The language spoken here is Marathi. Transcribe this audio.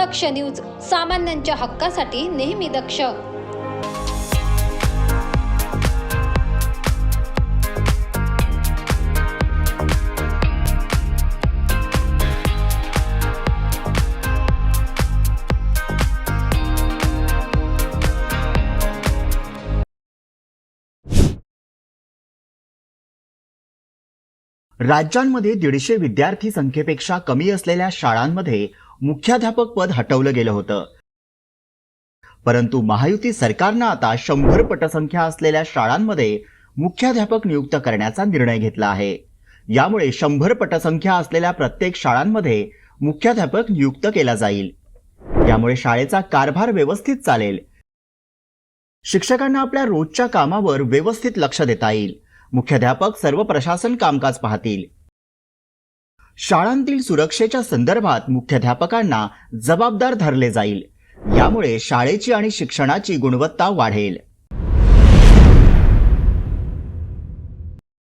दक्ष न्यूज सामान्यांच्या हक्कासाठी नेहमी दक्ष. राज्यांमध्ये दीडशे विद्यार्थी संख्येपेक्षा कमी असलेल्या शाळांमध्ये मुख्याध्यापक पद हटवलं गेलं होतं. परंतु महायुती सरकारनं आता शंभर पटसंख्या असलेल्या शाळांमध्ये मुख्याध्यापक नियुक्त करण्याचा निर्णय घेतला आहे. यामुळे शंभर पटसंख्या असलेल्या प्रत्येक शाळांमध्ये मुख्याध्यापक नियुक्त केला जाईल. यामुळे शाळेचा कारभार व्यवस्थित चालेल. शिक्षकांना आपल्या रोजच्या कामावर व्यवस्थित लक्ष देता येईल. मुख्याध्यापक सर्व प्रशासन कामकाज पाहतील. शाळांतील सुरक्षेच्या संदर्भात मुख्याध्यापकांना जबाबदार धरले जाईल. यामुळे शाळेची आणि शिक्षणाची गुणवत्ता वाढेल.